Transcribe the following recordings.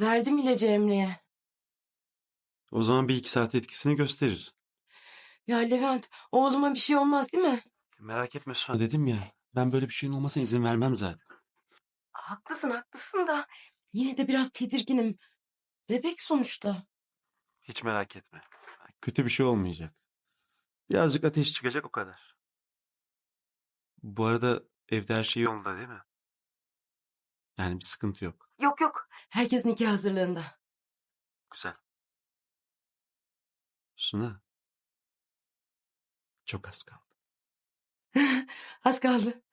Verdim ilacı Emre'ye. O zaman bir iki saat etkisini gösterir. Ya Levent oğluma bir şey olmaz değil mi? Merak etme Suna dedim ya. Ben böyle bir şeyin olmasına izin vermem zaten. Haklısın haklısın da yine de biraz tedirginim. Bebek sonuçta. Hiç merak etme. Kötü bir şey olmayacak. Birazcık ateş çıkacak o kadar. Bu arada evde her şey yolunda değil mi? Yani bir sıkıntı yok. Yok yok. Herkes nikah hazırlığında. Güzel. Suna. Çok az kaldı. Az kaldı.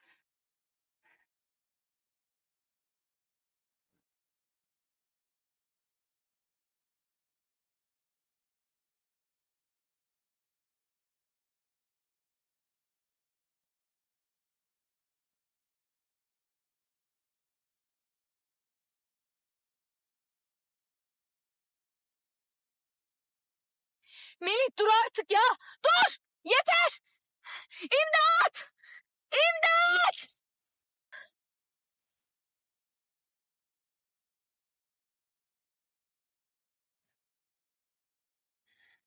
Melih dur artık ya. Dur. Yeter. İmdat. İmdat.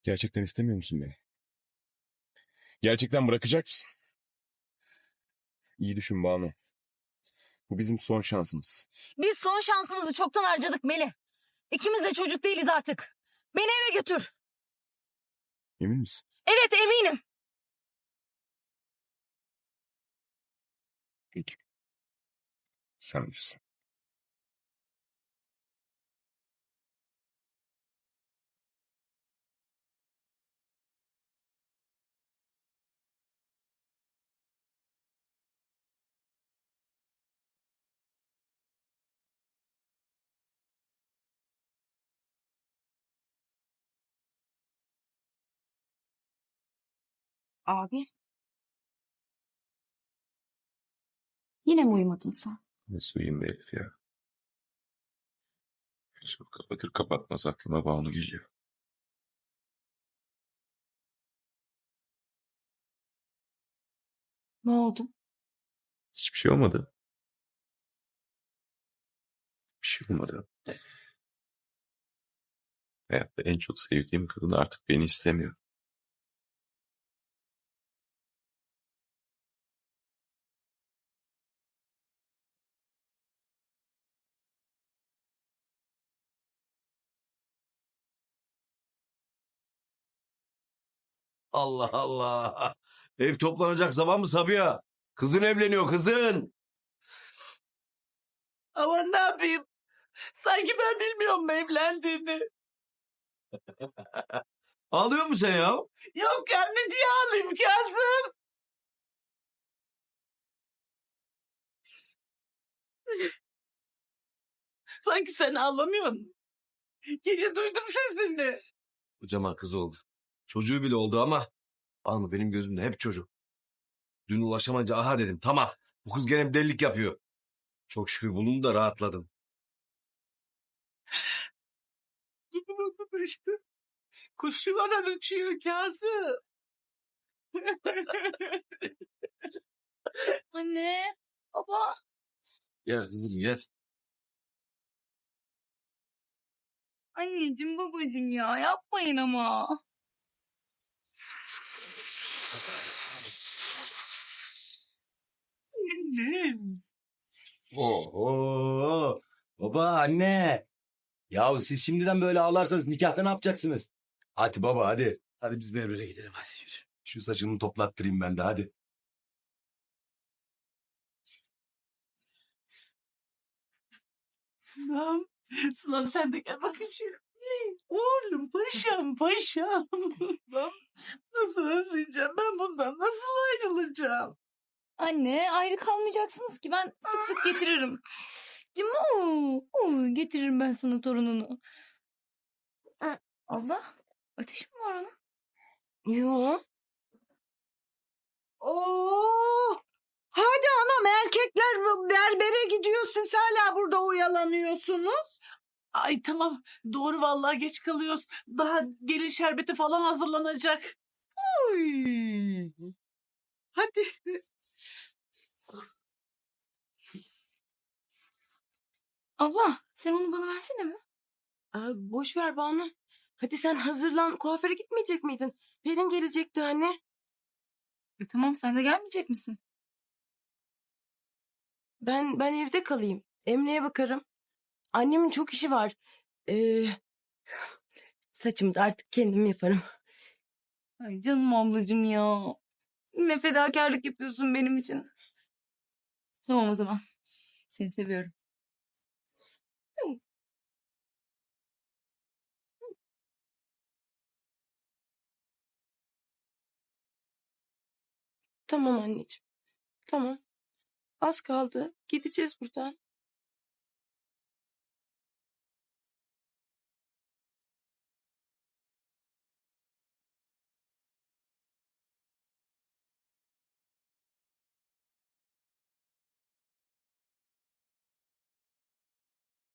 Gerçekten istemiyor musun beni? Gerçekten bırakacak mısın? İyi düşün Banu. Bu bizim son şansımız. Biz son şansımızı çoktan harcadık Melih. İkimiz de çocuk değiliz artık. Beni eve götür. Emin misin? Evet eminim. Peki. Sen bilirsin. Abi. Yine mi uyumadın sen? Nasıl uyuyayım be Elif ya? Gözümü kapatır kapatmaz aklıma Banu geliyor. Ne oldu? Hiçbir şey olmadı. Bir şey olmadı. Hayatta en çok sevdiğim kadın artık beni istemiyor. Allah Allah. Ev toplanacak zaman mı Sabiha? Kızın evleniyor kızın. Ama ne yapayım? Sanki ben bilmiyorum evlendiğini. Ağlıyor musun sen ya? Yok ya ne diye ağlayayım Kazım? Sanki sen ağlamıyorsun. Gece duydum sesini. Kocaman kız oldu. Çocuğu bile oldu ama. Var mı benim gözümde hep çocuk. Dün ulaşamayınca aha dedim tamam. Bu kız gene bir delilik yapıyor. Çok şükür bulundu da rahatladım. Durum işte. Kuş yuvadan uçuyor Kazım. Anne. Baba. Gel kızım gel. Anneciğim babacığım ya yapmayın ama. Oo, baba anne. Yahu siz şimdiden böyle ağlarsanız nikahta ne yapacaksınız? Hadi baba hadi. Hadi biz berbere gidelim hadi yürü. Şu saçımı toplattırayım ben de hadi. Sınam. Sınam sen de gel bakayım şöyle. Oğlum paşam paşam. Lan nasıl özleyeceğim ben bundan nasıl ayrılacağım? Anne ayrı kalmayacaksınız ki ben sık sık getiririm. Değil mi? Oo, oo, getiririm ben sana torununu. Aa, Abla ateşi mi var onun? Yok. Oo! Hadi anam erkekler berbere gidiyor siz hala burada oyalanıyorsunuz. Ay tamam doğru vallahi geç kalıyoruz. Daha gelin şerbeti falan hazırlanacak. Oy. Hadi. Abla sen onu bana versene mi? Aa, boş ver Banu. Hadi sen hazırlan. Kuaföre gitmeyecek miydin? Pelin gelecekti anne. E, tamam sen de gelmeyecek misin? Ben ben evde kalayım. Emre'ye bakarım. Annemin çok işi var. Ee, saçımı da artık kendim yaparım. Ay canım ablacığım ya. Ne fedakarlık yapıyorsun benim için. Tamam o zaman. Seni seviyorum. Tamam anneciğim. Tamam. Az kaldı. Gideceğiz buradan.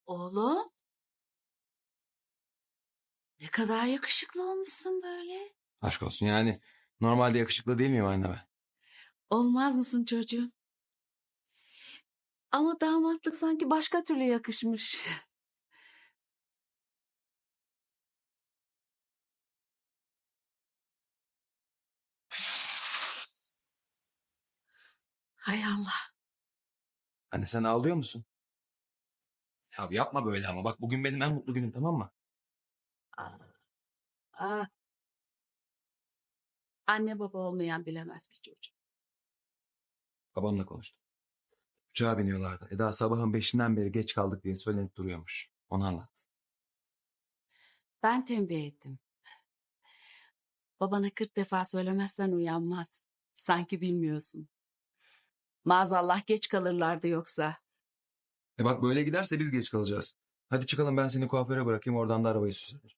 Oğlum. Ne kadar yakışıklı olmuşsun böyle. Aşk olsun yani. Normalde yakışıklı değil miyim anne ben? Olmaz mısın çocuğum? Ama damatlık sanki başka türlü yakışmış. Hay Allah. Anne sen ağlıyor musun? Ya yapma böyle ama. Bak bugün benim en mutlu günüm tamam mı? Ah. Anne baba olmayan bilemez ki çocuğum. Babamla konuştum. Uçağa biniyorlardı. Eda sabahın beşinden beri geç kaldık diye söylenip duruyormuş. Onu anlattı. Ben tembih ettim. Babana kırk defa söylemezsen uyanmaz. Sanki bilmiyorsun. Maazallah geç kalırlardı yoksa. E bak böyle giderse biz geç kalacağız. Hadi çıkalım ben seni kuaföre bırakayım oradan da arabayı süslerim.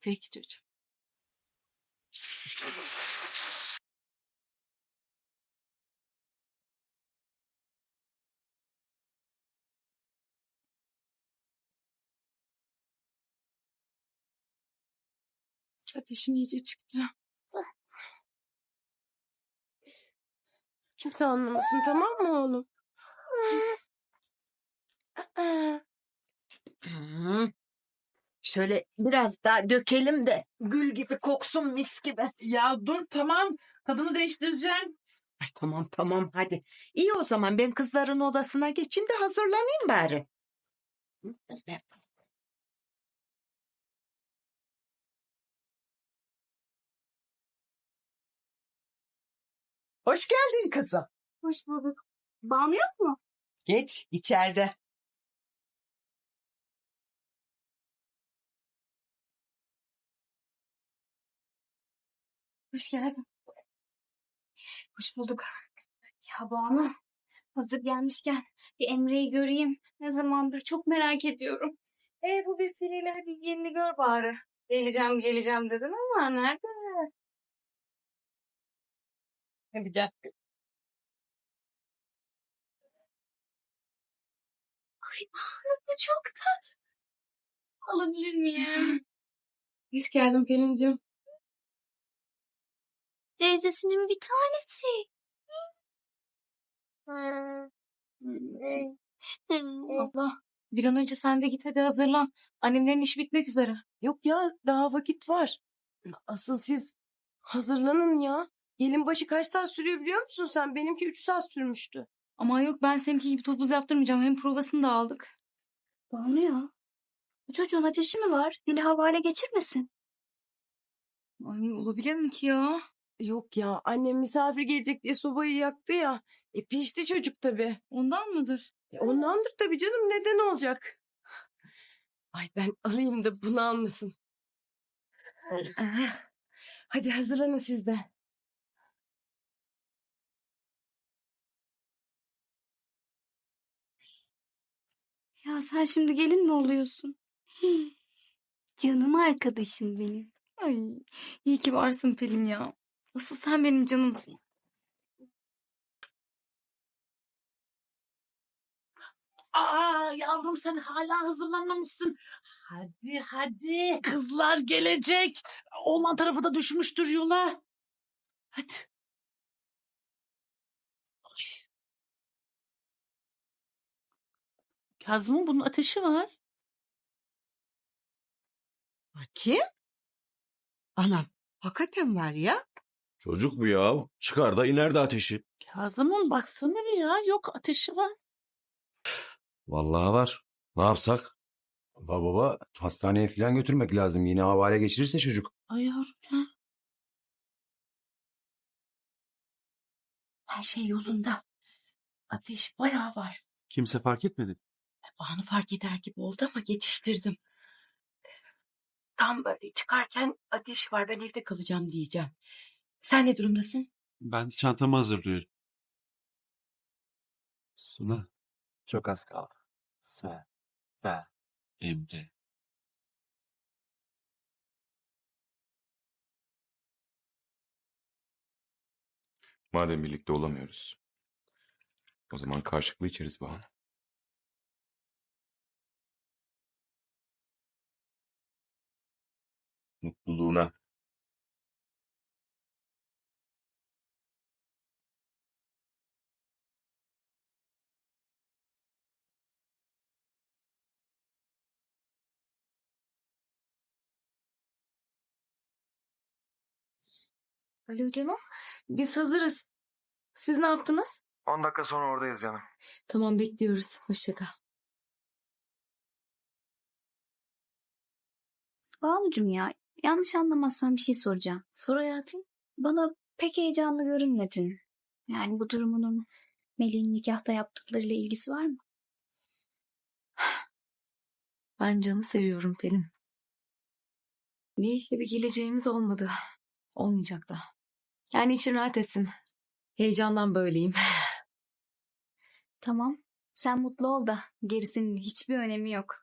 Peki çocuğum. Ateşim iyice çıktı. Kimse anlamasın tamam mı oğlum? Hmm. Şöyle biraz daha dökelim de gül gibi koksun mis gibi. Ya dur tamam. Kadını değiştireceğim. Ay, tamam tamam hadi. İyi o zaman ben kızların odasına geçeyim de hazırlanayım bari. Hoş geldin kızım. Hoş bulduk. Banu yok mu? Geç içeride. Hoş geldin. Hoş bulduk. Ya Banu, hazır gelmişken bir Emre'yi göreyim. Ne zamandır çok merak ediyorum. E bu vesileyle hadi yeğenini gör bari. Geleceğim geleceğim dedin ama nerede? Hadi gel. Ay bu çok tatlı. Alabilir miyim? Hoş geldin Pelin'cim. Teyzesinin bir tanesi. Abla bir an önce sen de git hadi hazırlan. Annemlerin işi bitmek üzere. Yok ya daha vakit var. Asıl siz hazırlanın ya. Gelin başı kaç saat sürüyor biliyor musun sen? Benimki 3 saat sürmüştü. Aman yok ben seninki gibi topuz yaptırmayacağım. Hem provasını da aldık. Banu ya. Bu çocuğun ateşi mi var? Yine havale geçirmesin. Ay olabilir mi ki ya? Yok ya annem misafir gelecek diye sobayı yaktı ya. E pişti çocuk tabii. Ondan mıdır? E, ondandır tabii canım neden olacak? Ay ben alayım da bunu almasın. Hadi hazırlanın siz de. Ya sen şimdi gelin mi oluyorsun? Canım arkadaşım benim. Ay iyi ki varsın Pelin ya. Asıl sen benim canımsın. Aa yavrum sen hala hazırlanmamışsın. Hadi hadi kızlar gelecek. Oğlan tarafı da düşmüştür yola. Hadi. Kazım'ın bunun ateşi var. Bakayım. Anam hakikaten var ya. Çocuk bu ya. Çıkar da iner de ateşi. Kazım'ın baksana bir ya. Yok ateşi var. Vallahi var. Ne yapsak? Baba baba hastaneye falan götürmek lazım. Yine havale geçirirse çocuk. Ay yavrum ya. Her şey yolunda. Ateş bayağı var. Kimse fark etmedi. Banu fark eder gibi oldu ama geçiştirdim. Tam böyle çıkarken ateş var ben evde kalacağım diyeceğim. Sen ne durumdasın? Ben çantamı hazırlıyorum. Suna. Çok az kaldı. Sen. Ben. Emre. Madem birlikte olamıyoruz. O zaman karşılıklı içeriz Banu. Mutluluğuna. Alo canım. Biz hazırız. Siz ne yaptınız? 10 dakika sonra oradayız canım. Tamam bekliyoruz. Hoşça kal. Banucuğum ya yanlış anlamazsan bir şey soracağım. Sor hayatım. Bana pek heyecanlı görünmedin. Yani bu durumunun Melih'in nikahta yaptıklarıyla ilgisi var mı? Ben Can'ı seviyorum Pelin. Melih'le bir geleceğimiz olmadı. Olmayacak da. Yani için rahat etsin. Heyecandan böyleyim. Tamam. Sen mutlu ol da gerisinin hiçbir önemi yok.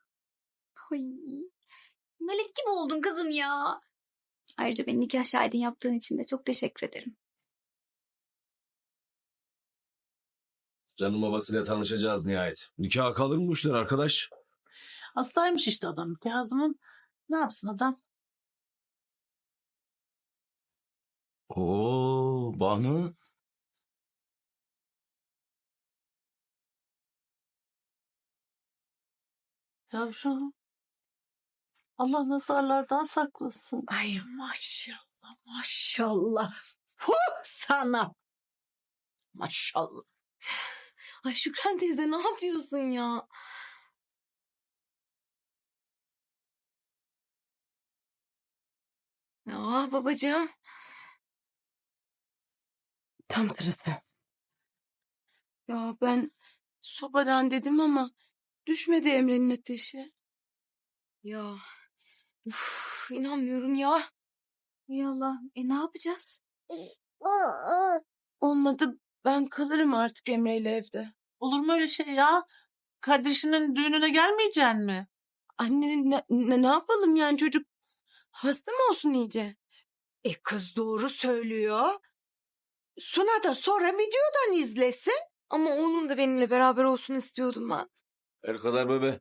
Ay, melek gibi oldun kızım ya. Ayrıca beni nikah şahidin yaptığın için de çok teşekkür ederim. Canım babasıyla tanışacağız nihayet. Nikah kalır mı bu işler arkadaş? Hastaymış işte adam. Kazım'ın ne yapsın adam? Oo Banu. Yavrum. Allah nazarlardan saklasın. Ay Maşallah maşallah. Huh sana. Maşallah. Ay Şükran teyze ne yapıyorsun ya? Ya babacığım. tam sırası. Ya ben sobadan dedim ama düşmedi Emre'nin ateşi. Ya. Uf, inanmıyorum ya. Hay Allah. E ne yapacağız? Olmadı ben kalırım artık Emre'yle evde. Olur mu öyle şey ya? Kardeşinin düğününe gelmeyeceksin mi? Anne ne, ne, ne yapalım yani çocuk hasta mı olsun iyice? E kız doğru söylüyor. Suna da sonra videodan izlesin. Ama onun da benimle beraber olsun istiyordum ben. El kadar bebe.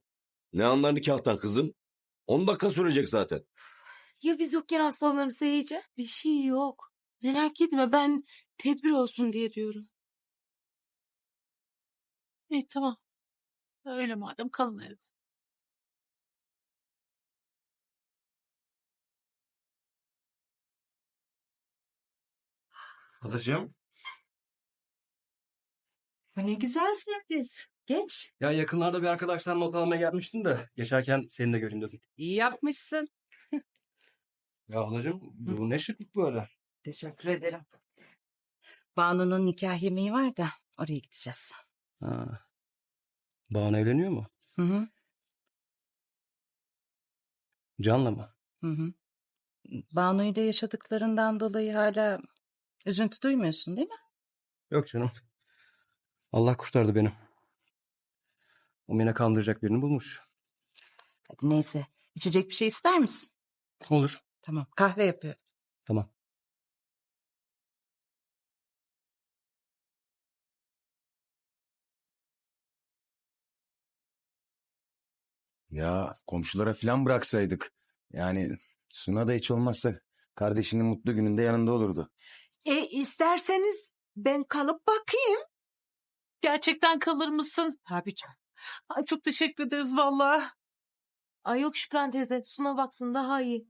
Ne anlar nikahtan kızım? 10 dakika sürecek zaten. Ya biz yokken hastalanırsa iyice? Bir şey yok. Merak etme ben tedbir olsun diye diyorum. İyi tamam. Öyle madem kalın evde. Halacığım. Ne güzel sürpriz. Geç. Ya yakınlarda bir arkadaştan not almaya gelmiştin de geçerken seni de göreyim dedim. İyi yapmışsın. Ya halacığım bu ne şıklık böyle. Teşekkür ederim. Banu'nun nikah yemeği var da oraya gideceğiz. Ha. Banu evleniyor mu? Hı hı. Can'la mı? Hı hı. Banu'yla yaşadıklarından dolayı hala üzüntü duymuyorsun değil mi? Yok canım. Allah kurtardı beni. O beni kandıracak birini bulmuş. Hadi neyse. İçecek bir şey ister misin? Olur. Tamam. Kahve yapıyor. Tamam. Ya komşulara falan bıraksaydık. Yani Suna da hiç olmazsa kardeşinin mutlu gününde yanında olurdu. E isterseniz ben kalıp bakayım. Gerçekten kalır mısın? Tabii canım. Ay çok teşekkür ederiz vallahi. Ay yok Şükran teyze. Suna baksın daha iyi.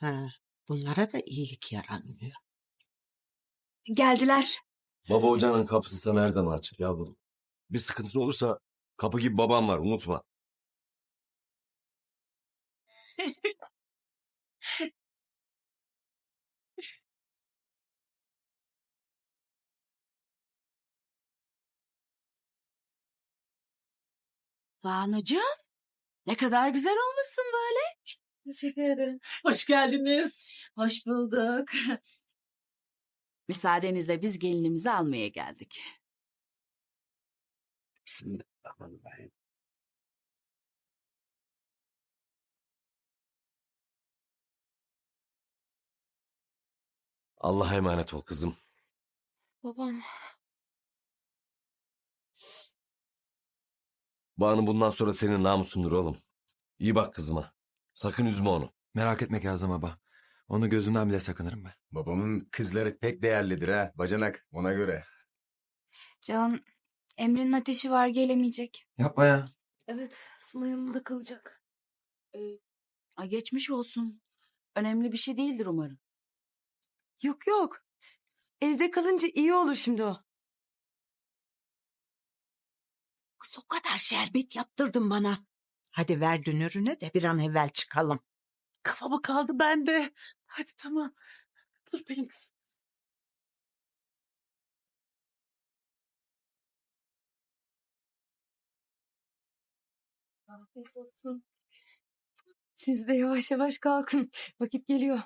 Ha, bunlara da iyilik yaranmıyor. Geldiler. Baba ocağının kapısı sana her zaman açık yavrum. Bir sıkıntın olursa kapı gibi babam var unutma. Banucuğum ne kadar güzel olmuşsun böyle. Teşekkür ederim. Hoş geldiniz. Hoş bulduk. Müsaadenizle biz gelinimizi almaya geldik. Bismillahirrahmanirrahim. Allah'a emanet ol kızım. Babam. Banu bundan sonra senin namusundur oğlum. İyi bak kızıma. Sakın üzme onu. Merak etme Kazım baba. Onu gözünden bile sakınırım ben. Babamın kızları pek değerlidir ha. Bacanak ona göre. Can, Emre'nin ateşi var gelemeyecek. Yapma ya. Evet Suna yanında kalacak. Ay geçmiş olsun. Önemli bir şey değildir umarım. Yok yok. Evde kalınca iyi olur şimdi o. Kız o kadar şerbet yaptırdın bana. Hadi ver dünürünü de bir an evvel çıkalım. Kafamı kaldı bende. Hadi tamam. Dur benim kızım. Afiyet olsun. Siz de yavaş yavaş kalkın. Vakit geliyor.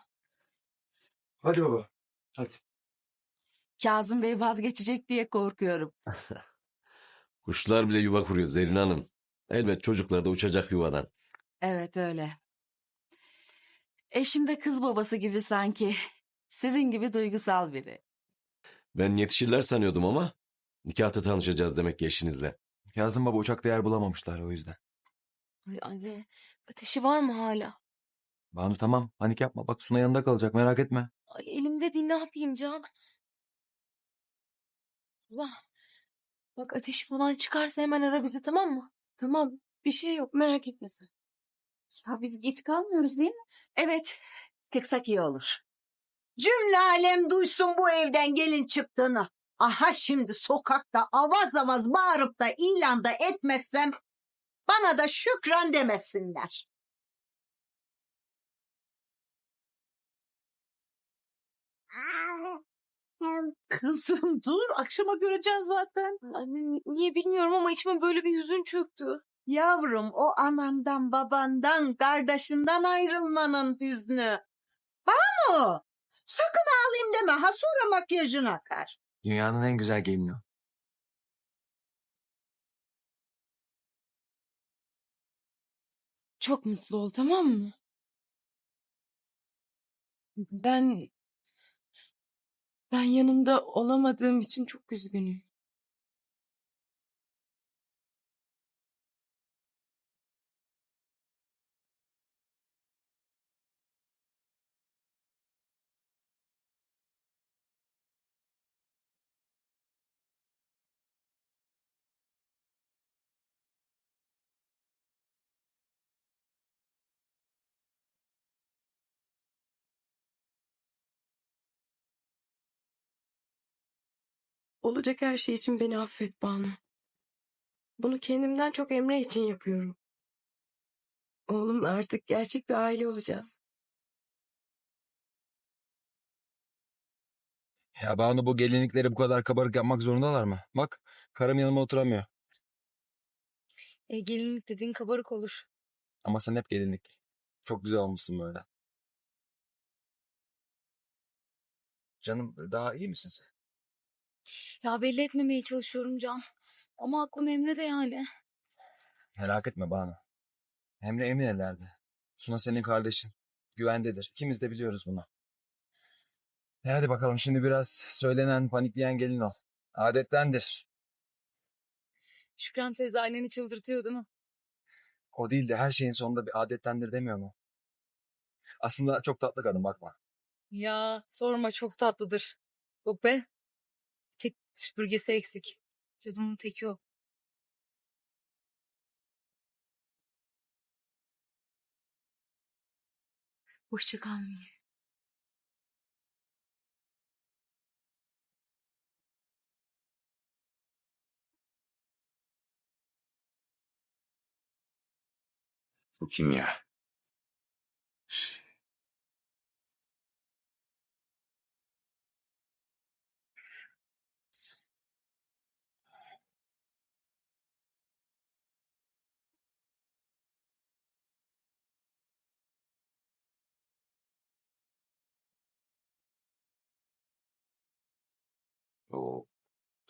Hadi baba. Hadi. Kazım Bey vazgeçecek diye korkuyorum. Kuşlar bile yuva kuruyor Zerrin Hanım. Elbet çocuklar da uçacak yuvadan. Evet öyle. Eşim de kız babası gibi sanki. Sizin gibi duygusal biri. Ben yetişirler sanıyordum ama nikahta tanışacağız demek ki eşinizle. Kazım baba uçakta yer bulamamışlar o yüzden. Ay anne. Ateşi var mı hala? Banu tamam panik yapma. Bak Suna yanında kalacak merak etme. Ay elimde değil ne yapayım Can? Allah. Bak ateşi falan çıkarsa hemen ara bizi tamam mı? Tamam. Bir şey yok merak etme sen. Ya biz geç kalmıyoruz değil mi? Evet. Çıksak iyi olur. Cümle alem duysun bu evden gelin çıktığını. Aha şimdi sokakta avaz avaz bağırıp da ilanda etmezsem bana da şükran demesinler. Kızım dur akşama göreceğiz zaten. Anne ni- niye bilmiyorum ama içime böyle bir hüzün çöktü. Yavrum o anandan babandan kardeşinden ayrılmanın hüznü. Banu sakın ağlayayım deme ha sonra makyajın akar. Dünyanın en güzel gelini o. Çok mutlu ol tamam mı? Ben ben yanında olamadığım için çok üzgünüm. Olacak her şey için beni affet Banu. Bunu kendimden çok Emre için yapıyorum. Oğlumla artık gerçek bir aile olacağız. Ya Banu bu gelinlikleri bu kadar kabarık yapmak zorundalar mı? Bak karım yanıma oturamıyor. E, gelinlik dediğin kabarık olur. Ama sen hep gelinlik. Çok güzel olmuşsun böyle. Canım daha iyi misin sen? Ya belli etmemeye çalışıyorum Can. Ama aklım Emre'de yani. Merak etme Banu. Emre emin ellerde. Suna senin kardeşin. Güvendedir. İkimiz de biliyoruz bunu. E hadi bakalım şimdi biraz söylenen, panikleyen gelin ol. Adettendir. Şükran teyze anneni çıldırtıyor değil mi? O değil de her şeyin sonunda bir adettendir demiyor mu? Aslında çok tatlı kadın bakma. Ya sorma çok tatlıdır. Yok be. Tek süpürgesi eksik. Cadının teki o. Hoşça kal Mine. Bu kim ya?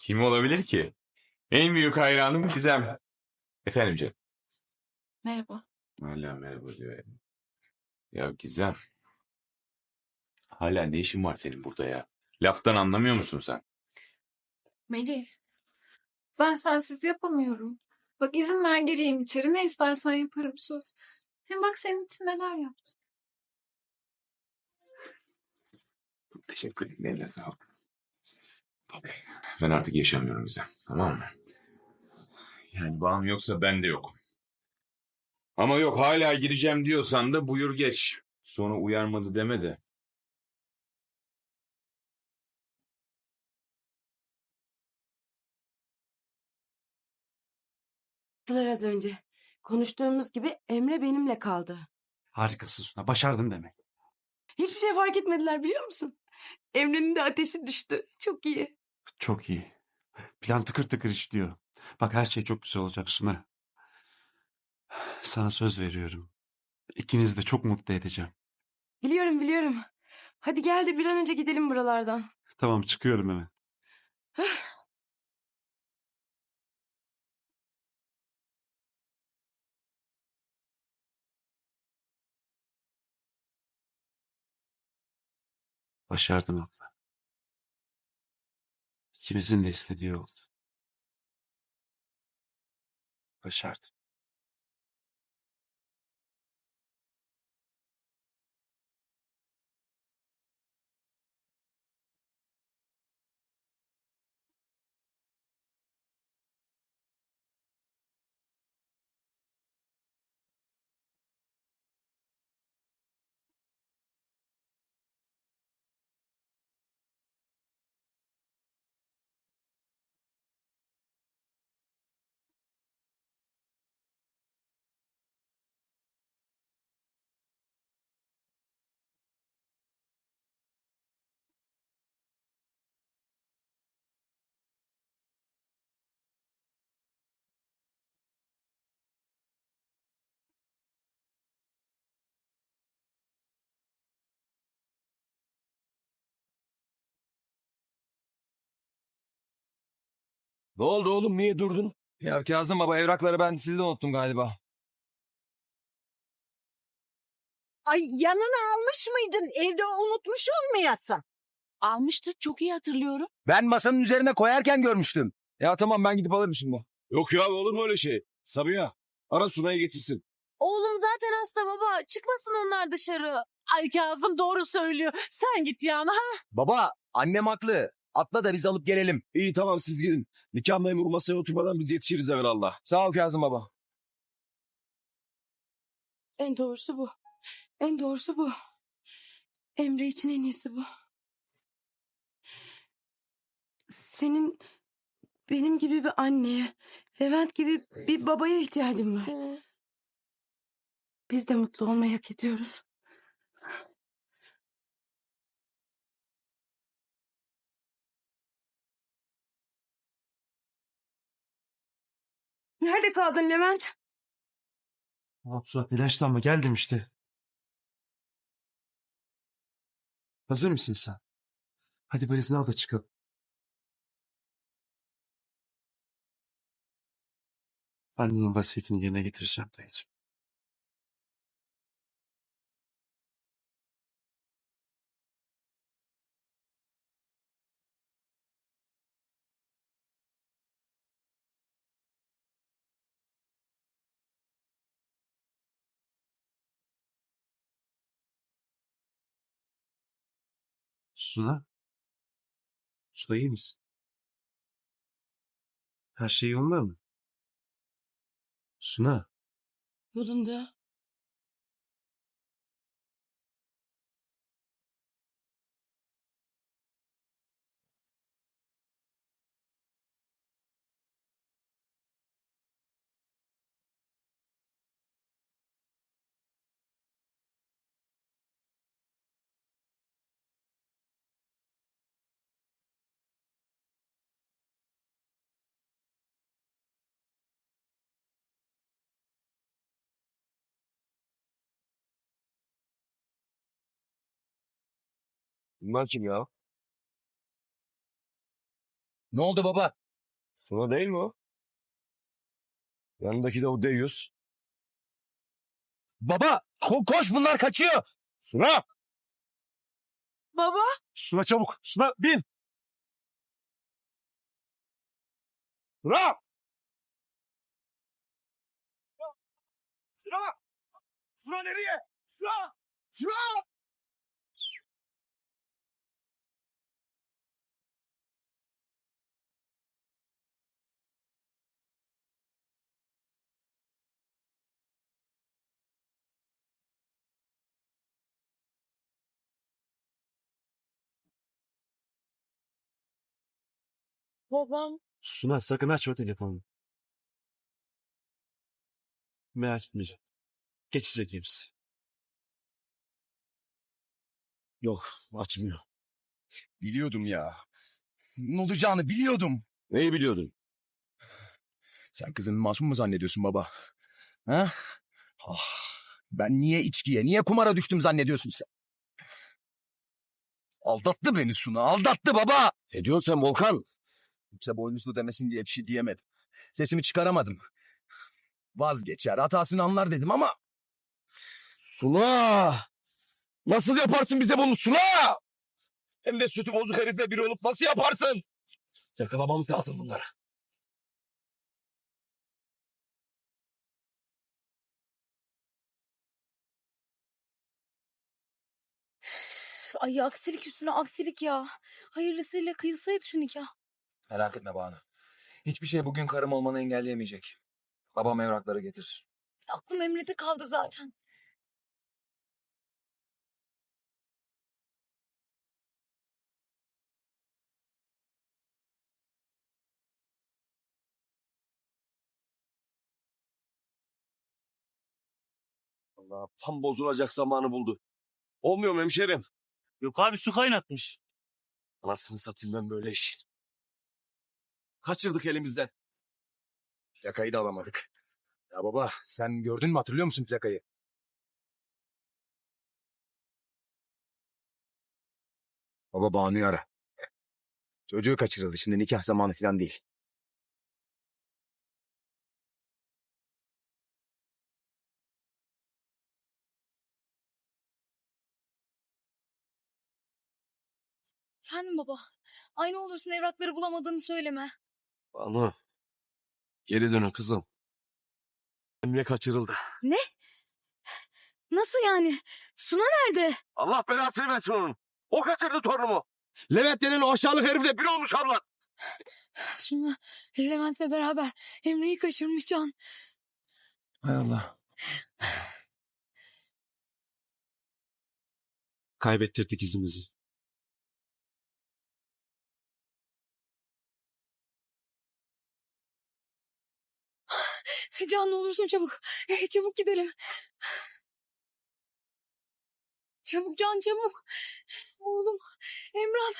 Kim olabilir ki? En büyük hayranım Gizem. Efendim canım. Merhaba. Hala merhaba diyor ya. Ya Gizem. Hala ne işin var senin burada ya? Laftan anlamıyor musun sen? Melih, ben sensiz yapamıyorum. Bak izin ver gireyim içeri. Ne istersen yaparım söz. Hem bak senin için neler yaptım. Teşekkür ederim. Eline sağlık. Ben artık yaşamıyorum Gizem. Tamam mı? Yani bağım yoksa ben de yokum. Ama yok hala gireceğim diyorsan da buyur geç. Sonra uyarmadı deme de. Sılar az önce. Konuştuğumuz gibi Emre benimle kaldı. Harikasın Suna. Başardın demek. Hiçbir şey fark etmediler biliyor musun? Emre'nin de ateşi düştü. Çok iyi. Çok iyi. Plan tıkır tıkır işliyor. Bak her şey çok güzel olacak Suna. Sana söz veriyorum. İkinizi de çok mutlu edeceğim. Biliyorum biliyorum. Hadi gel de bir an önce gidelim buralardan. Tamam çıkıyorum hemen. Başardım abla. İkimizin de istediği oldu. Başardım. Ne oldu oğlum niye durdun? Ya Kazım baba evrakları ben sizde unuttum galiba. Ay yanına almış mıydın? Evde unutmuş olmayasın. Almıştık çok iyi hatırlıyorum. Ben masanın üzerine koyarken görmüştüm. Ya tamam ben gidip alırım şimdi. Yok ya olur mu öyle şey? Sabiha ara Sunay'ı getirsin. Oğlum zaten hasta baba. Çıkmasın onlar dışarı. Ay Kazım doğru söylüyor. Sen git yana ha. Baba annem haklı. Atla da biz alıp gelelim. İyi tamam siz gidin. Nikah memuru masaya oturmadan biz yetişiriz evvelallah. Sağ ol Kazım baba. En doğrusu bu. En doğrusu bu. Emre için en iyisi bu. Senin benim gibi bir anneye, Levent gibi bir babaya ihtiyacım var. Biz de mutlu olmayı hak ediyoruz. Nerede kaldın Levent? Suat telaşlanma geldim işte. Hazır mısın sen? Hadi valizini al da çıkalım. Annenin vasiyetini yerine getireceğim dayıcığım. Suna? Suna iyi misin? Her şey yolunda mı? Suna? Yolunda. Bunlar kim ya? Ne oldu baba? Suna değil mi o? Yanındaki de o Deyyus. Baba ko- koş bunlar kaçıyor. Suna! Baba. Suna çabuk. Suna bin. Suna! Suna! Suna nereye? Suna! Suna! Babam. Suna sakın açma telefonunu. Merak etmeyeceğim. Geçecek hepsi. Yok açmıyor. Biliyordum ya. Ne olacağını biliyordum. Neyi biliyordun? Sen kızını masum mu zannediyorsun baba? Ha? Ah, ben niye içkiye, niye kumara düştüm zannediyorsun sen? Aldattı beni Suna, aldattı baba. Ne diyorsun sen Volkan? Kimse boynuzlu demesin diye bir şey diyemedim. Sesimi çıkaramadım. Vazgeçer, hatasını anlar dedim ama... Suna! Nasıl yaparsın bize bunu Suna? Hem de sütü bozuk herifle biri olup nasıl yaparsın? Yakalamamız lazım bunları. Ay aksilik üstüne aksilik ya. Hayırlısıyla kıyılsaydı şu nikah. Merak etme Banu. Hiçbir şey bugün karım olmanı engelleyemeyecek. Babam evrakları getirir. Aklım Emre'de kaldı zaten. Allah tam bozulacak zamanı buldu. Olmuyor mu hemşerim? Yok abi su kaynatmış. Anasını satayım ben böyle işin. Kaçırdık elimizden. Plakayı da alamadık. Ya baba, sen gördün mü, hatırlıyor musun plakayı? Baba Banu'yu ara. Çocuğu kaçırıldı, şimdi nikah zamanı falan değil. Efendim baba. Ay ne olursun evrakları bulamadığını söyleme. Banu. Geri dönün kızım. Emre kaçırıldı. Ne? Nasıl yani? Suna nerede? Allah belasını versin onun. O kaçırdı torunumu. Levent denen o aşağılık herifle bir olmuş ablan. Suna Levent'le beraber Emre'yi kaçırmış Can. Hay Allah. Kaybettirdik izimizi. Can ne olursun çabuk. Çabuk gidelim. Çabuk Can çabuk. Oğlum Emrah